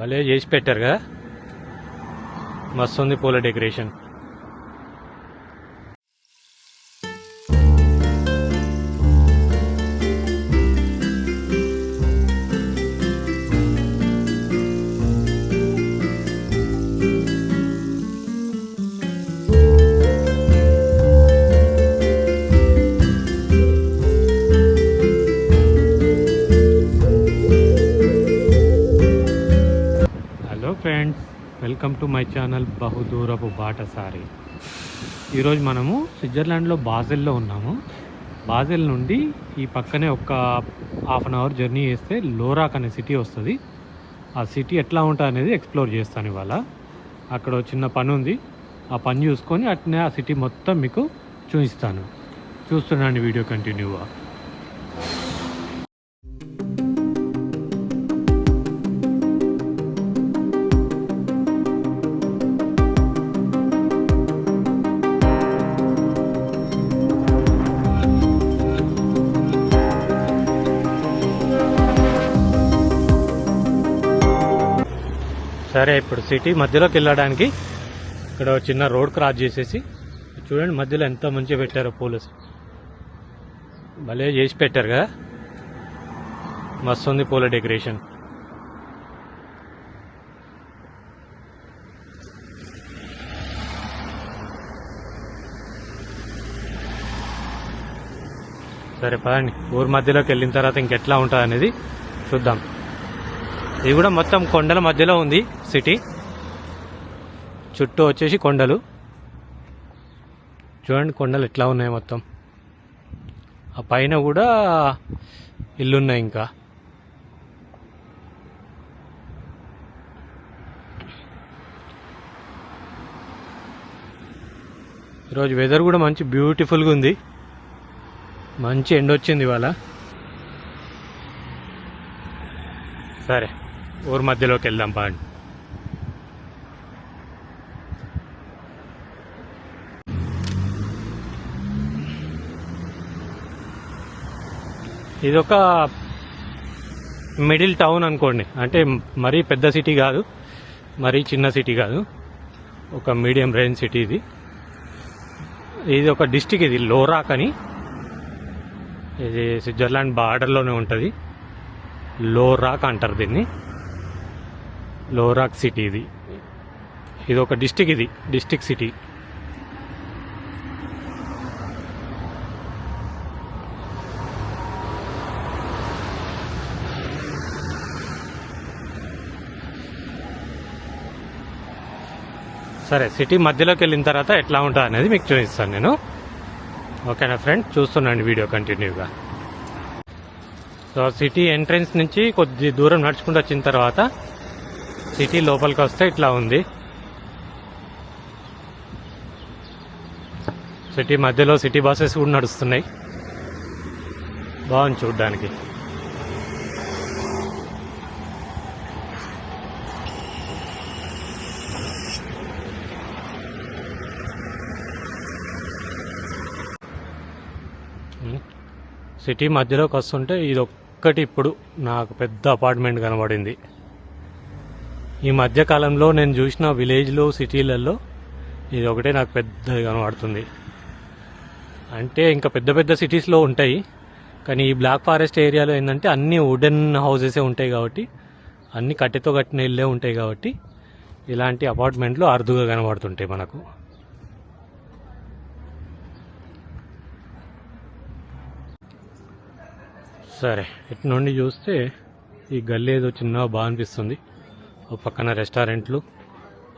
భలే చేసి పెట్టారు కదా మస్తు ఉంది పూల డెకరేషన్. బాటసారి. ఈరోజు మనము స్విట్జర్లాండ్లో బాజెల్లో ఉన్నాము. బాజెల్ నుండి ఈ పక్కనే ఒక హాఫ్ అన్ అవర్ జర్నీ చేస్తే లోరాక్ అనే సిటీ వస్తుంది. ఆ సిటీ ఎట్లా ఉంటుంది అనేది ఎక్స్ప్లోర్ చేస్తాను ఇవాళ. అక్కడ చిన్న పని ఉంది. ఆ పని చూసుకొని అట్నే ఆ సిటీ మొత్తం మీకు చూపిస్తాను. చూస్తున్నాను వీడియో కంటిన్యూగా. సిటీ మధ్యలోకి వెళ్ళడానికి ఇక్కడ చిన్న రోడ్ క్రాస్ చేసేసి చూడండి మధ్యలో ఎంత మంచిగా పెట్టారో పోలీసు భలే చేసి పెట్టారు కదా. మస్తు ఉంది పూల డెకరేషన్. సరే పదండి. ఊరు మధ్యలోకి వెళ్ళిన తర్వాత ఇంకెట్లా ఉంటుంది అనేది చూద్దాం. ఇది కూడా మొత్తం కొండల మధ్యలో ఉంది సిటీ చుట్టూ వచ్చేసి కొండలు. చూడండి కొండలు ఎట్లా ఉన్నాయి మొత్తం. ఆ పైన కూడా ఇల్లున్నాయి ఇంకా. ఈరోజు వెదర్ కూడా మంచి బ్యూటిఫుల్గా ఉంది. మంచి ఎండ వచ్చింది ఇవాళ. సరే ఊరు మధ్యలోకి వెళ్దాం పాండి ఇది ఒక మిడిల్ టౌన్ అనుకోండి. అంటే మరీ పెద్ద సిటీ కాదు మరీ చిన్న సిటీ కాదు. ఒక మీడియం రేంజ్ సిటీ ఇది. ఇది ఒక డిస్టిక్ ఇది లోరాక్ అని. ఇది స్విట్జర్లాండ్ బార్డర్లోనే ఉంటుంది. లోరాక్ అంటారు దీన్ని. లోరాక్ సిటీ ఇది. ఇది ఒక డిస్టిక్ ఇది డిస్టిక్ సిటీ. సరే సిటీ మధ్యలోకి వెళ్ళిన తర్వాత ఎట్లా ఉంటుంది అనేది మీకు చూపిస్తాను నేను. ఓకేనా ఫ్రెండ్? చూస్తున్నాను వీడియో కంటిన్యూగా. సో సిటీ ఎంట్రన్స్ నుంచి కొద్ది దూరం నడుచుకుంటూ వచ్చిన తర్వాత సిటీ లోపలికి వస్తే ఇట్లా ఉంది. సిటీ మధ్యలో సిటీ బస్సెస్ కూడా నడుస్తున్నాయి. బాగుంది చూడ్డానికి. సిటీ మధ్యలోకి వస్తుంటే ఇది ఒక్కటి ఇప్పుడు నాకు పెద్ద అపార్ట్మెంట్ కనబడింది. ఈ మధ్యకాలంలో నేను చూసిన విలేజ్లో సిటీలలో ఇది ఒకటే నాకు పెద్దది కనబడుతుంది. అంటే ఇంకా పెద్ద పెద్ద సిటీస్లో ఉంటాయి. కానీ ఈ బ్లాక్ ఫారెస్ట్ ఏరియాలో ఏంటంటే అన్ని వుడెన్ హౌజెసే ఉంటాయి కాబట్టి అన్ని కట్టెతో కట్టిన ఇల్లే ఉంటాయి కాబట్టి ఇలాంటి అపార్ట్మెంట్లు అరుదుగా కనబడుతుంటాయి మనకు. సరే ఇటు నుండి చూస్తే ఈ గల్లీ ఏదో చిన్నగా బాగా అనిపిస్తుంది. ఓ పక్కన రెస్టారెంట్లు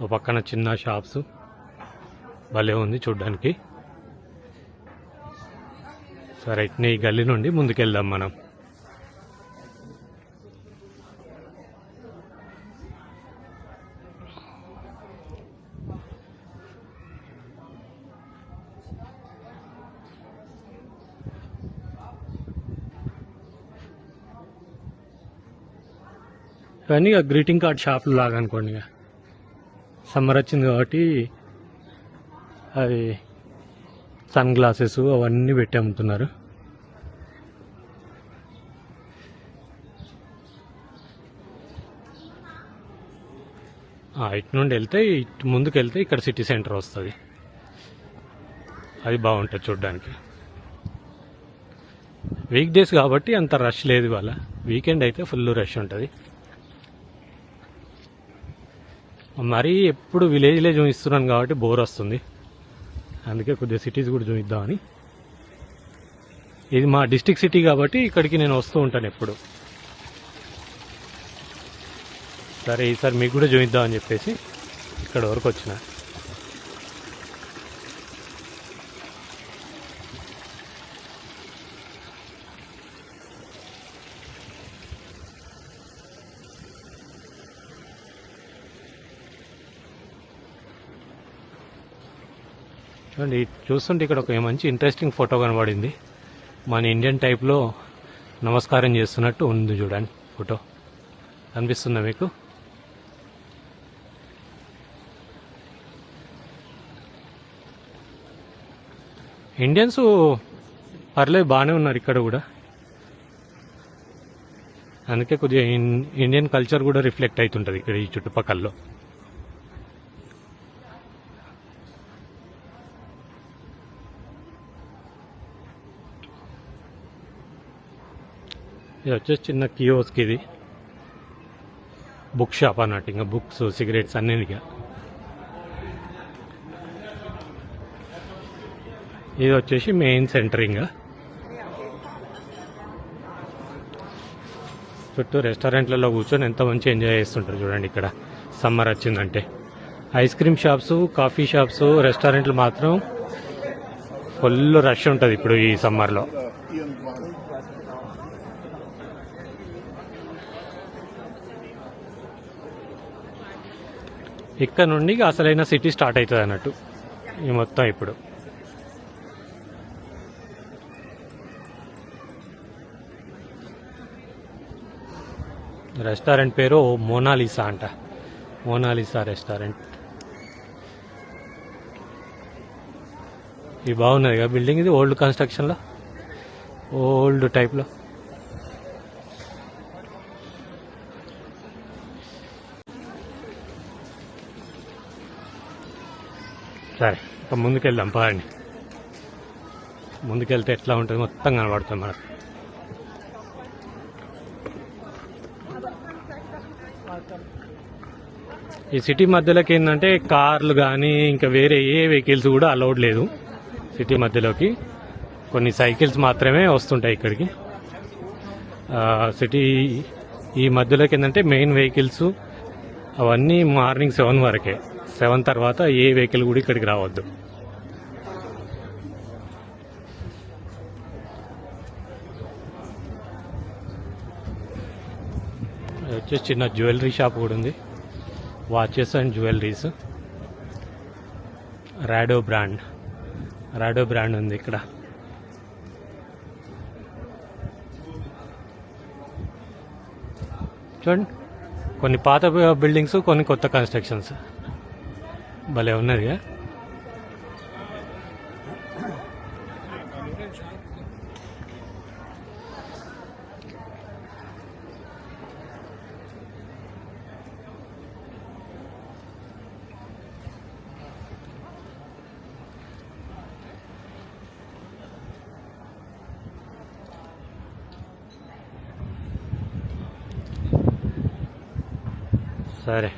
ఓ పక్కన చిన్న షాప్స్. భలే ఉంది చూడ్డానికి. సరే ఇట్నే ఈ గల్లీ నుండి ముందుకెళ్దాం మనం. ఇవన్నీ ఇక గ్రీటింగ్ కార్డ్ షాపులు లాగా అనుకోండి ఇక. సమ్మర్ వచ్చింది కాబట్టి అది సన్ గ్లాసెస్ అవన్నీ పెట్టి అమ్ముతున్నారు. ఇటు నుండి వెళ్తే ఇటు ముందుకు వెళ్తే ఇక్కడ సిటీ సెంటర్ వస్తుంది. అది బాగుంటుంది చూడడానికి. వీక్ డేస్ కాబట్టి అంత రష్ లేదు ఇవాళ. వీకెండ్ అయితే ఫుల్ రష్ ఉంటుంది. మరీ ఎప్పుడు విలేజ్లే చూపిస్తున్నాను కాబట్టి బోర్ వస్తుంది. అందుకే కొద్దిగా సిటీస్ కూడా చూపిద్దామని ఇది మా డిస్టిక్ సిటీ కాబట్టి ఇక్కడికి నేను వస్తూ ఉంటాను ఎప్పుడు. సరే ఈసారి మీకు కూడా చూపిద్దామని చెప్పేసి ఇక్కడ వరకు వచ్చిన. చూడండి చూస్తుంటే ఇక్కడ ఒక మంచి ఇంట్రెస్టింగ్ ఫోటో కనబడింది. మన ఇండియన్ టైప్లో నమస్కారం చేస్తున్నట్టు ఉంది చూడండి ఫోటో అనిపిస్తుందా మీకు? ఇండియన్స్ పర్లేదు బాగానే ఉన్నారు ఇక్కడ కూడా. అందుకే కొద్దిగా ఇన్- ఇండియన్ కల్చర్ కూడా రిఫ్లెక్ట్ అవుతుంటుంది ఇక్కడ ఈ చుట్టుపక్కల్లో. ఇది వచ్చేసి చిన్న కియోస్క్ ఇది. బుక్ షాప్ అన్నట్టు ఇంకా బుక్స్ సిగరెట్స్ అన్నీ ఇక. ఇది వచ్చేసి మెయిన్ సెంటర్ ఇంకా. చుట్టూ రెస్టారెంట్లలో కూర్చొని ఎంత మంచి ఎంజాయ్ చేస్తుంటారు చూడండి ఇక్కడ. సమ్మర్ వచ్చిందంటే. Ice cream shops coffee shops రెస్టారెంట్లు మాత్రం ఫుల్ రష్ ఉంటుంది ఇప్పుడు ఈ సమ్మర్లో ఇక్కడ నుండి అసలైన సిటీ స్టార్ట్ అవుతుంది అన్నట్టు. ఈ మొత్తం ఇప్పుడు. రెస్టారెంట్ పేరు మోనాలిసా అంట. Mona Lisa restaurant. ఇది బాగున్నది కదా బిల్డింగ్ ఇది? ఓల్డ్ కన్స్ట్రక్షన్లో? ఓల్డ్ టైప్లో? సరే ఇక ముందుకెళ్దాం పదండి. ముందుకెళ్తే ఎట్లా ఉంటుంది మొత్తం కనబడుతుంది మనకు. ఈ సిటీ మధ్యలోకి ఏంటంటే కార్లు కానీ ఇంకా వేరే ఏ వెహికల్స్ కూడా అలౌడ్ లేదు సిటీ మధ్యలోకి. కొన్ని సైకిల్స్ మాత్రమే వస్తుంటాయి ఇక్కడికి. సిటీ ఈ మధ్యలోకి ఏంటంటే మెయిన్ వెహికల్స్ అవన్నీ మార్నింగ్ సెవెన్ వరకే. సెవెన్ తర్వాత ఏ వెహికల్ కూడా ఇక్కడికి రావద్దు. వచ్చేసి చిన్న జ్యువెలరీ షాప్ కూడా ఉంది. Watches and jewelleries. Rado brand. Rado brand ఉంది ఇక్కడ. చూడండి. కొన్ని పాత బిల్డింగ్స్ కొన్ని కొత్త కన్స్ట్రక్షన్స్. భలే ఉన్నది సరే.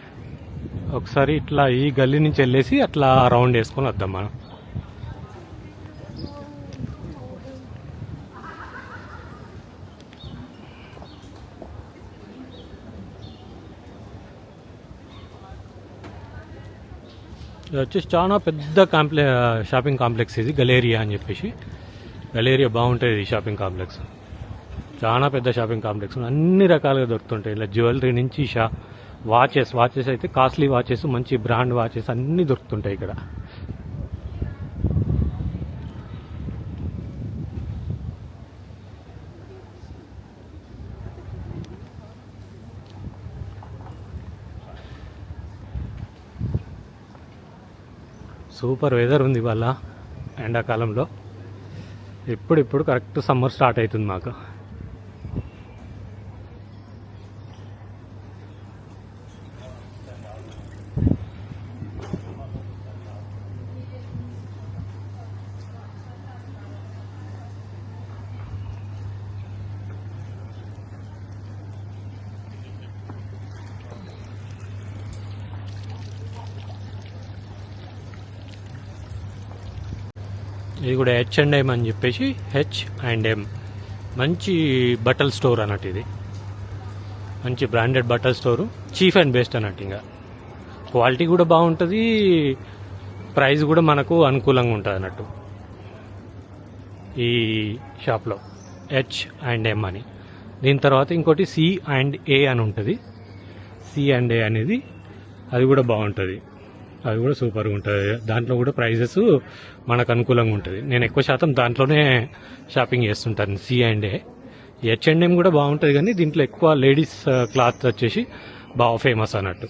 ఒకసారి ఇట్లా ఈ గల్లీ నుంచి వెళ్ళేసి అట్లా రౌండ్ వేసుకొని వద్దాం మనం. ఇది వచ్చేసి చాలా పెద్ద కాంప్లె షాపింగ్ కాంప్లెక్స్ ఇది గలేరియా అని చెప్పేసి. గలేరియా బాగుంటుంది ఈ షాపింగ్ కాంప్లెక్స్. చాలా పెద్ద షాపింగ్ కాంప్లెక్స్. అన్ని రకాలుగా దొరుకుతుంటాయి. ఇలా జ్యువెలరీ నుంచి షా వాచెస్ వాచెస్ అయితే కాస్ట్లీ వాచెస్ మంచి బ్రాండ్ వాచెస్ అన్నీ దొరుకుతుంటాయి ఇక్కడ. సూపర్ వెదర్ ఉంది ఇవాళ ఎండాకాలంలో. ఇప్పుడిప్పుడు ఇప్పుడు కరెక్ట్ సమ్మర్ స్టార్ట్ అవుతుంది మాకు ఇది కూడా హెచ్ అండ్ ఎం అని చెప్పేసి హెచ్ అండ్ ఎం మంచి బట్టల స్టోర్ అన్నట్టు ఇది. మంచి బ్రాండెడ్ బట్టల స్టోరు. చీఫ్ అండ్ బెస్ట్ అన్నట్టు ఇంకా. క్వాలిటీ కూడా బాగుంటుంది. ప్రైస్ కూడా మనకు అనుకూలంగా ఉంటుంది అన్నట్టు. ఈ షాప్లో హెచ్ అండ్ ఎం అని. దీని తర్వాత ఇంకోటి సి అండ్ ఏ అని ఉంటుంది. సి అండ్ ఏ అనేది అది కూడా బాగుంటుంది. అది కూడా సూపర్గా ఉంటుంది దాంట్లో కూడా ప్రైజెస్ మనకు అనుకూలంగా ఉంటుంది. నేను ఎక్కువ శాతం దాంట్లోనే షాపింగ్ చేస్తుంటాను. C and A. H and M కూడా బాగుంటుంది కానీ దీంట్లో ఎక్కువ లేడీస్ క్లాత్ వచ్చేసి బాగా ఫేమస్ అన్నట్టు.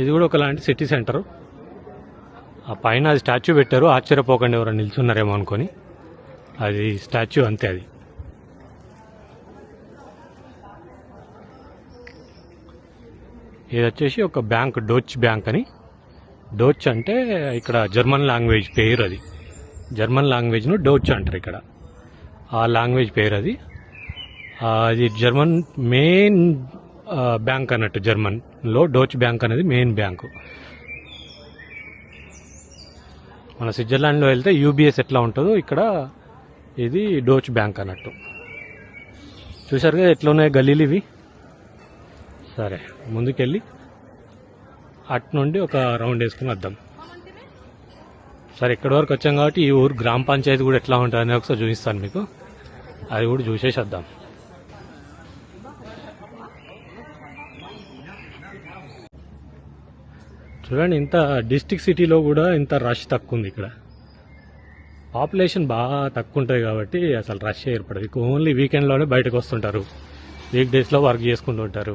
ఇది కూడా ఒకలాంటి సిటీ సెంటర్. ఆ పైన అది స్టాచ్యూ పెట్టారు. ఆశ్చర్యపోకండి ఎవరైనా నిల్చున్నారేమో అనుకొని. అది స్టాచ్యూ అంతే అది. ఇది వచ్చేసి ఒక బ్యాంక్ డోచ్ బ్యాంక్ అని. డోచ్ అంటే ఇక్కడ జర్మన్ లాంగ్వేజ్ పేరు అది. జర్మన్ లాంగ్వేజ్ను డోచ్ అంటారు ఇక్కడ. ఆ లాంగ్వేజ్ పేరు అది. అది జర్మన్ మెయిన్ బ్యాంక్ అన్నట్టు జర్మన్లో డోచ్ బ్యాంక్ అనేది మెయిన్ బ్యాంకు. మన స్విట్జర్లాండ్లో వెళ్తే యూబీఎస్ ఎట్లా ఉంటుందో ఇక్కడ ఇది డోచ్ బ్యాంక్ అన్నట్టు. చూసారు కదా ఎట్లా ఉన్నాయి గల్లీలు ఇవి? సరే ముందుకెళ్ళి అటు నుండి ఒక రౌండ్ వేసుకుని వద్దాం. సరే ఇక్కడి వరకు వచ్చాం కాబట్టి ఈ ఊరు గ్రామ పంచాయతీ కూడా ఎట్లా ఉంటుందని ఒకసారి చూపిస్తాను మీకు. అది కూడా చూసేసి వద్దాం చూడండి ఇంత డిస్టిక్ సిటీలో కూడా ఇంత రష్ తక్కువ ఉంది ఇక్కడ. పాపులేషన్ బాగా తక్కువ ఉంటుంది కాబట్టి అసలు రష్ ఏర్పడదు. ఓన్లీ వీకెండ్లోనే బయటకు వస్తుంటారు. వీక్ డేస్లో వర్క్ చేసుకుంటూ ఉంటారు.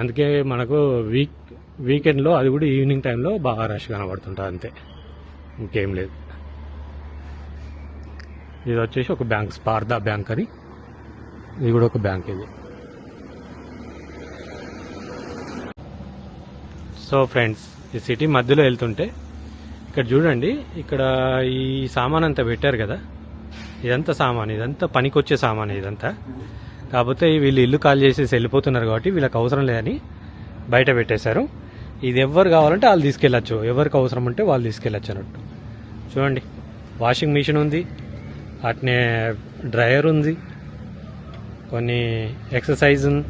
అందుకే మనకు వీక్ వీకెండ్లో అది కూడా ఈవినింగ్ టైంలో బాగా రష్ కనబడుతుంటుంది అంతే. ఇంకేం లేదు. ఇది వచ్చేసి ఒక బ్యాంక్ స్పార్దా బ్యాంక్ అని ఇది కూడా ఒక బ్యాంక్ ఇది. సో ఫ్రెండ్స్ ఈ సిటీ మధ్యలో వెళ్తుంటే ఇక్కడ చూడండి ఇక్కడ ఈ సామాన్ అంతా పెట్టారు కదా. ఇదంతా సామాన్ ఇదంతా పనికొచ్చే సామాన్ ఇదంతా. కాకపోతే వీళ్ళు ఇల్లు కాల్ చేసేసి వెళ్ళిపోతున్నారు కాబట్టి వీళ్ళకి అవసరం లేదని బయట పెట్టేశారు. ఇది ఎవరు కావాలంటే వాళ్ళు తీసుకెళ్ళచ్చు. ఎవరికి అవసరం ఉంటే వాళ్ళు తీసుకెళ్ళచ్చు అన్నట్టు. చూడండి వాషింగ్ మిషన్ ఉంది అట్నే డ్రయర్ ఉంది కొన్ని ఎక్సర్సైజ్ ఉంది.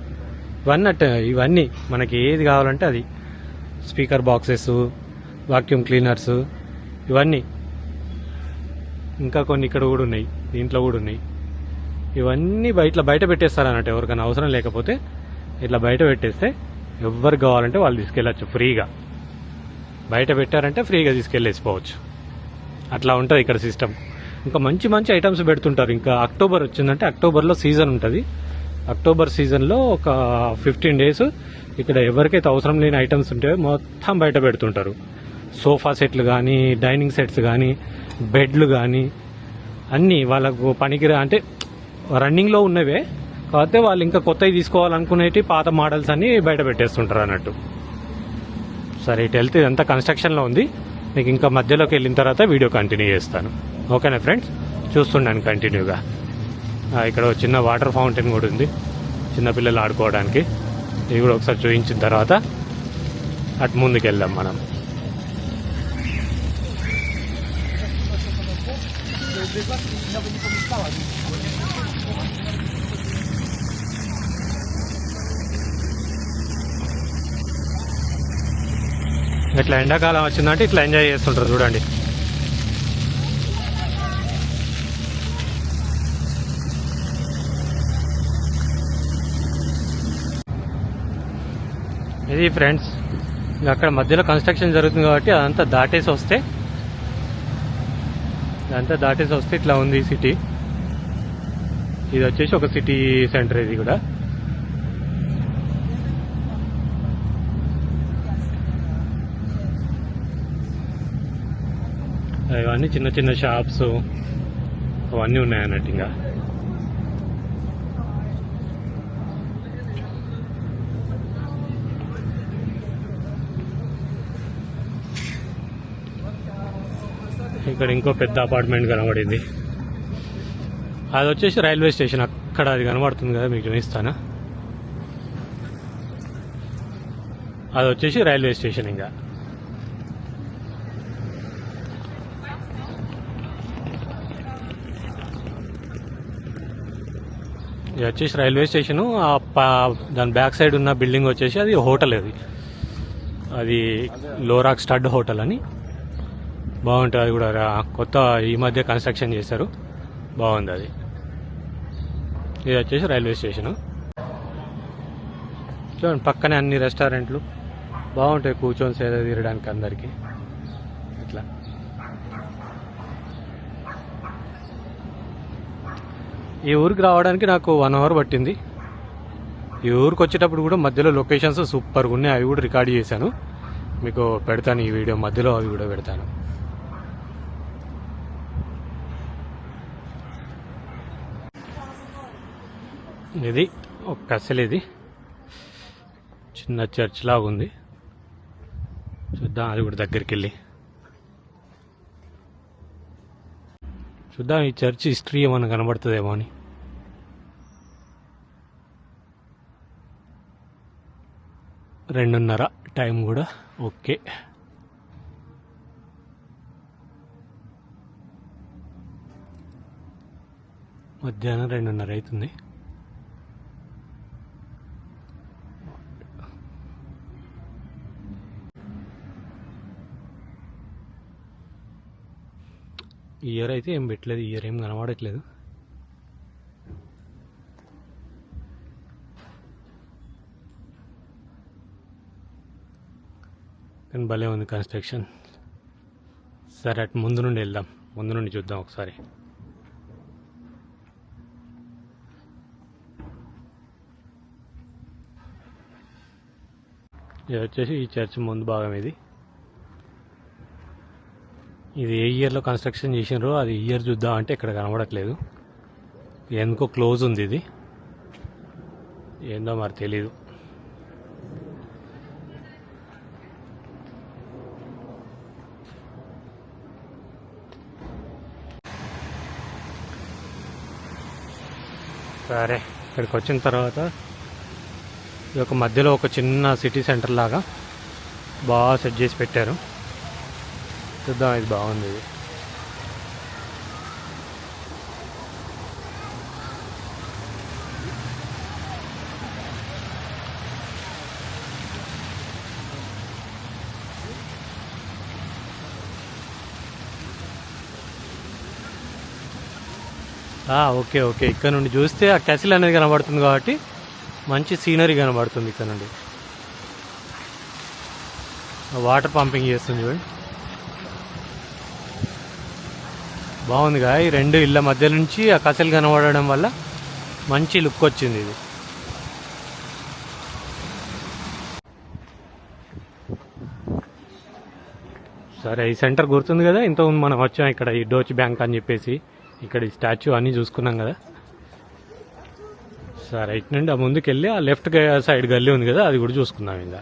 ఇవన్నీ అట్ట ఇవన్నీ మనకి ఏది కావాలంటే అది. స్పీకర్ బాక్సెస్ వాక్యూమ్ క్లీనర్స్ ఇవన్నీ. ఇంకా కొన్ని ఇక్కడ కూడా ఉన్నాయి దీంట్లో కూడా ఉన్నాయి. ఇవన్నీ బయట బయట పెట్టేస్తారు అన్నట్టు ఎవరికైనా అవసరం లేకపోతే ఇట్లా బయట పెట్టేస్తే ఎవరు కావాలంటే వాళ్ళు తీసుకెళ్ళచ్చు ఫ్రీగా. బయట పెట్టారంటే ఫ్రీగా తీసుకెళ్ళేసిపోవచ్చు. అట్లా ఉంటుంది ఇక్కడ సిస్టమ్ ఇంకా మంచి మంచి ఐటమ్స్ పెడుతుంటారు. ఇంకా అక్టోబర్ వచ్చిందంటే అక్టోబర్లో సీజన్ ఉంటుంది. అక్టోబర్ సీజన్లో ఒక ఫిఫ్టీన్ డేస్ ఇక్కడ ఎవరికైతే అవసరం లేని ఐటమ్స్ ఉంటాయో మొత్తం బయట పెడుతుంటారు. సోఫా సెట్లు కానీ డైనింగ్ సెట్స్ కానీ బెడ్లు కానీ అన్నీ వాళ్ళకు పనికిరా అంటే రన్నింగ్లో ఉన్నవే కాకపోతే వాళ్ళు ఇంకా కొత్తవి తీసుకోవాలనుకునేటి పాత మోడల్స్ అన్ని బయట పెట్టేస్తుంటారు అన్నట్టు. సరే ఇటు వెళ్తే ఇదంతా కన్స్ట్రక్షన్లో ఉంది. మీకు ఇంకా మధ్యలోకి వెళ్ళిన తర్వాత వీడియో కంటిన్యూ చేస్తాను. ఓకేనా ఫ్రెండ్స్? చూస్తున్నాను కంటిన్యూగా. ఇక్కడ ఒక చిన్న వాటర్ ఫౌంటైన్ కూడా ఉంది. చిన్నపిల్లలు ఆడుకోవడానికి. ఇది కూడా ఒకసారి చూపించిన తర్వాత అటు ముందుకు వెళ్దాం మనం. ఇట్లా ఎండాకాలం వచ్చిందంటే ఇట్లా ఎంజాయ్ చేస్తుంటారు చూడండి. ఇది ఫ్రెండ్స్ అక్కడ మధ్యలో కన్స్ట్రక్షన్ జరుగుతుంది కాబట్టి అదంతా దాటేసి వస్తే దాంతో దాటేసి వస్తే ఇట్లా ఉంది ఈ సిటీ ఇది వచ్చేసి ఒక సిటీ సెంటర్ ఇది కూడా. ఇవన్నీ చిన్న చిన్న షాప్స్ అవన్నీ ఉన్నాయి అన్నట్టు ఇంకా. ఇక్కడ ఇంకో పెద్ద అపార్ట్మెంట్ కనబడింది. అది వచ్చేసి రైల్వే స్టేషన్ అక్కడ అది కనబడుతుంది కదా మీకు చూపిస్తాను అది వచ్చేసి రైల్వే స్టేషన్ ఇంకా. ఇది వచ్చేసి రైల్వే స్టేషను దాని బ్యాక్ సైడ్ ఉన్న బిల్డింగ్ వచ్చేసి అది హోటల్ అది. అది లోరాక్ స్టడ్ హోటల్ అని. బాగుంటుంది అది కూడా రా- కొత్త ఈ మధ్య కన్స్ట్రక్షన్ చేశారు. బాగుంది అది. ఇది వచ్చేసి రైల్వే స్టేషను. చూడండి పక్కనే అన్ని రెస్టారెంట్లు. బాగుంటాయి కూర్చొని సేద తీరడానికి అందరికీ. ఇట్లా. ఈ ఊరికి రావడానికి నాకు వన్ అవర్ పట్టింది. ఈ ఊరికి వచ్చేటప్పుడు కూడా మధ్యలో లొకేషన్స్ సూపర్గా ఉన్నాయి. అవి కూడా రికార్డ్ చేశాను. మీకు పెడతాను ఈ వీడియో. మధ్యలో అవి కూడా పెడతాను. ఇది ఒక కసలు ఇది. చిన్న చర్చ్ లాగా ఉంది. చూద్దాం అది కూడా దగ్గరికి వెళ్ళి చూద్దాం ఈ చర్చ్ హిస్టరీ ఏమైనా కనబడుతుందేమో అని. రెండున్నర టైం కూడా ఓకే. మధ్యాహ్నం రెండున్నర అవుతుంది. ఇయర్ అయితే ఏం పెట్టలేదు ఇయర్ ఏం కనబడట్లేదు. కానీ భలే ఉంది కన్స్ట్రక్షన్. సరే అటు ముందు నుండి వెళ్దాం. ముందు నుండి చూద్దాం ఒకసారి. ఇది వచ్చేసి ఈ చర్చ్ ముందు భాగం ఇది. ఇది ఏ ఇయర్లో కన్స్ట్రక్షన్ చేసినారో అది ఇయర్ చూద్దాం అంటే ఇక్కడ కనబడట్లేదు. ఎందుకో క్లోజ్ ఉంది ఇది. ఏందో మరి తెలీదు. సరే ఇక్కడికి వచ్చిన తర్వాత ఈ యొక్క మధ్యలో ఒక చిన్న సిటీ సెంటర్ లాగా బాగా సెట్ చేసి పెట్టారు. చూద్దాం ఇది బాగుంది ఇది ఓకే ఓకే ఇక్కడ నుండి చూస్తే ఆ కసిల్ అనేది కనబడుతుంది కాబట్టి మంచి సీనరీ కనబడుతుంది ఇక్కడ నుండి. వాటర్ పంపింగ్ చేస్తుంది చూడండి బాగుందిగా ఈ రెండు ఇళ్ళ మధ్య నుంచి ఆ కసలు కనబడడం వల్ల మంచి లుక్ వచ్చింది ఇది. సరే ఈ సెంటర్ గుర్తుంది కదా? ఇంతకుముందు మనం వచ్చాం ఇక్కడ ఈ డోచ్ బ్యాంక్ అని చెప్పేసి. ఇక్కడ ఈ స్టాచ్యూ అన్నీ చూసుకున్నాం కదా. సరే ఇటు నుండి ఆ ముందుకు వెళ్ళి ఆ లెఫ్ట్ సైడ్ గల్లీ ఉంది కదా అది కూడా చూసుకుందాం ఇంకా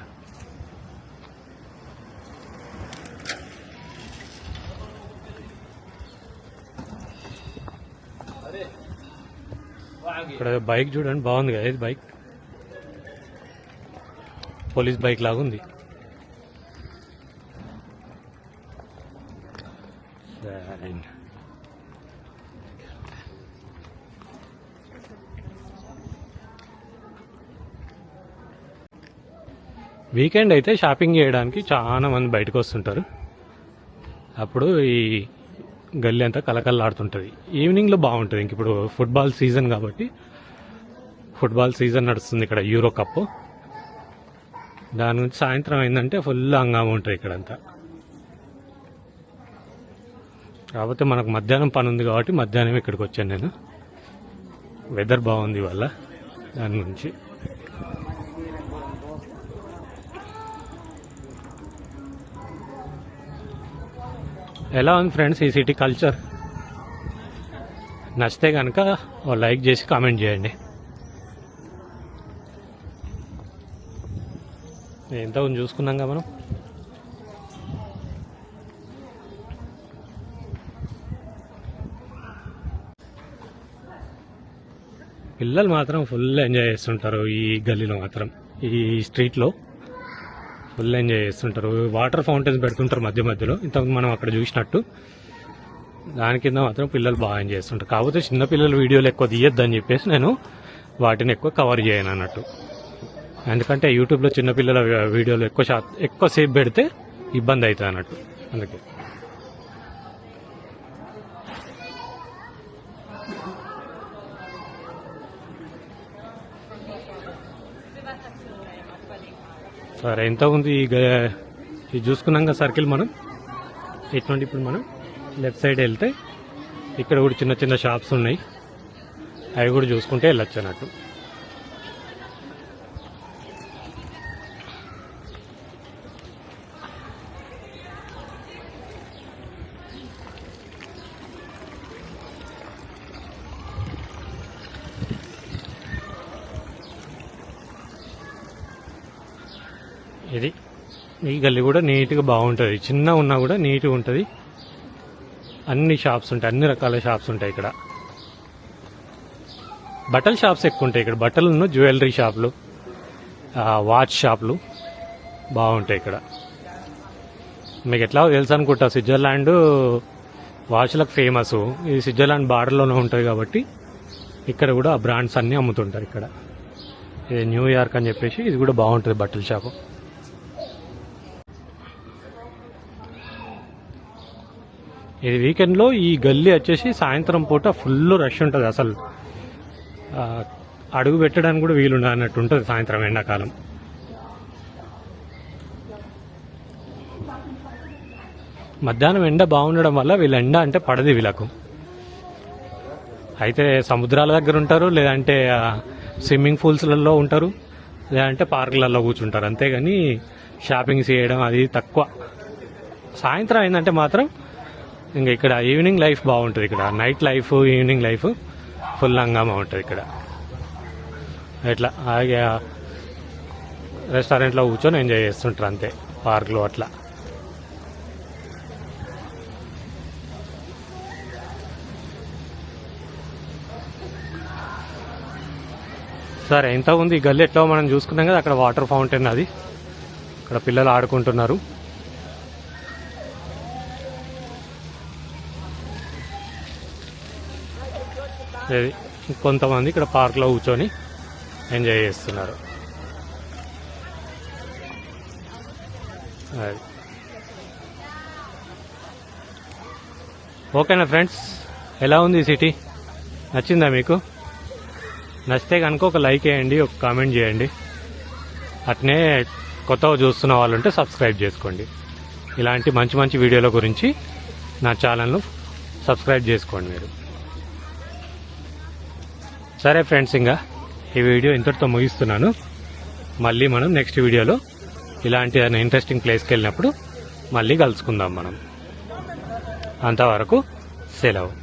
ఇక్కడ బైక్ చూడండి బాగుంది కదా ఇది బైక్. పోలీస్ బైక్ లాగా ఉంది. వీకెండ్ అయితే షాపింగ్ చేయడానికి చాలా మంది బయటకు వస్తుంటారు. అప్పుడు ఈ గల్లీ అంతా కలకల్లాడుతుంటుంది ఈవినింగ్లో బాగుంటుంది. ఇంక ఇప్పుడు ఫుట్బాల్ సీజన్ కాబట్టి ఫుట్బాల్ సీజన్ నడుస్తుంది ఇక్కడ యూరో కప్ దాని నుంచి సాయంత్రం అయిందంటే ఫుల్ హంగామా ఉంటుంది ఇక్కడంతా. కాకపోతే మనకు మధ్యాహ్నం పని ఉంది కాబట్టి మధ్యాహ్నం ఇక్కడికి వచ్చాను నేను. వెదర్ బాగుంది ఇవాళ దాని గురించి. ఎలా ఉంది ఫ్రెండ్స్ ఈ సిటీ కల్చర్? నచ్చితే కనుక లైక్ చేసి కామెంట్ చేయండి. ఎంత చూసుకున్నాం కదా మనం? పిల్లలు మాత్రం ఫుల్ ఎంజాయ్ చేస్తుంటారు ఈ గల్లీలో మాత్రం. ఈ స్ట్రీట్లో ఫుల్ ఎంజాయ్ చేస్తుంటారు. వాటర్ ఫౌంటైన్స్ పెడుతుంటారు మధ్య మధ్యలో. ఇంతకు మనం అక్కడ చూసినట్టు. దాని కింద మాత్రం పిల్లలు బాగా ఎంజాయ్ చేస్తుంటారు. కాకపోతే చిన్నపిల్లల వీడియోలు ఎక్కువ తీయొద్దని చెప్పేసి నేను వాటిని ఎక్కువ కవర్ చేయను అన్నట్టు. ఎందుకంటే యూట్యూబ్లో చిన్నపిల్లల వీడియోలు ఎక్కువ శా ఎక్కువ సేపు పెడితే ఇబ్బంది అవుతుంది అన్నట్టు. అందుకే. సరే ఎంత ఉంది ఈ గ- ఇది చూసుకున్నాం కదా సర్కిల్ మనం? ఇటువంటి ఇప్పుడు మనం? లెఫ్ట్ సైడ్ వెళ్తే ఇక్కడ కూడా చిన్న చిన్న షాప్స్ ఉన్నాయి. అవి కూడా చూసుకుంటే వెళ్ళొచ్చు అన్నట్టు ఇది ఈ గల్లీ కూడా నీట్గా బాగుంటుంది. చిన్న ఉన్నా కూడా నీట్గా ఉంటుంది. అన్ని షాప్స్ ఉంటాయి. అన్ని రకాల షాప్స్ ఉంటాయి ఇక్కడ. బట్టల షాప్స్ ఎక్కువ ఉంటాయి ఇక్కడ. బట్టలు జ్యువెలరీ షాపులు వాచ్ షాపులు బాగుంటాయి ఇక్కడ. మీకు ఎట్లా తెలుసు అనుకుంటా స్విట్జర్లాండ్ వాచ్లకు ఫేమస్. ఇది స్విట్జర్లాండ్ బార్డర్లోనే ఉంటుంది కాబట్టి ఇక్కడ కూడా ఆ బ్రాండ్స్ అన్నీ అమ్ముతుంటారు ఇక్కడ. ఇది న్యూయార్క్ అని చెప్పేసి ఇది కూడా బాగుంటుంది బట్టల షాపు. ఇది వీకెండ్లో ఈ గల్లీ వచ్చేసి సాయంత్రం పూట ఫుల్ రష్ ఉంటుంది అసలు. అడుగు పెట్టడానికి కూడా వీలు అన్నట్టు ఉంటుంది సాయంత్రం ఎండాకాలం. మధ్యాహ్నం ఎండ బాగుండడం వల్ల వీళ్ళ ఎండ అంటే పడది వీళ్ళకు. అయితే సముద్రాల దగ్గర ఉంటారు లేదంటే స్విమ్మింగ్ పూల్స్లలో ఉంటారు లేదంటే పార్కులలో కూర్చుంటారు. అంతేగాని షాపింగ్ చేయడం అది తక్కువ. సాయంత్రం అయిందంటే మాత్రం ఇంకా ఇక్కడ ఈవినింగ్ లైఫ్ బాగుంటుంది ఇక్కడ. Night life evening life full హంగామా ఉంటుంది ఇక్కడ ఇట్లా అలాగే రెస్టారెంట్లో కూర్చొని ఎంజాయ్ చేస్తుంటారు అంతే పార్కులు అట్లా. సరే ఎంత ఉంది ఈ గల్లీ ఎట్లా మనం చూసుకున్నాం కదా అక్కడ వాటర్ ఫౌంటైన్ అది. అక్కడ పిల్లలు ఆడుకుంటున్నారు. కొంతమంది ఇక్కడ పార్క్లో కూర్చొని ఎంజాయ్ చేస్తున్నారు. అది. ఓకేనా ఫ్రెండ్స్? ఎలా ఉంది ఈ సిటీ? నచ్చిందా మీకు? నచ్చితే కనుక ఒక లైక్ వేయండి ఒక కామెంట్ చేయండి. అట్నే కొత్తగా చూస్తున్న వాళ్ళు ఉంటే సబ్స్క్రైబ్ చేసుకోండి. ఇలాంటి మంచి మంచి వీడియోల గురించి నా ఛానల్ను సబ్స్క్రైబ్ చేసుకోండి మీరు. సరే ఫ్రెండ్స్ ఇంకా ఈ వీడియో ఇంతటితో ముగిస్తున్నాను. మళ్ళీ మనం నెక్స్ట్ వీడియోలో ఇలాంటి ఇంట్రెస్టింగ్ ప్లేస్కి వెళ్ళినప్పుడు మళ్ళీ కలుసుకుందాం మనం. అంతవరకు సెలవు.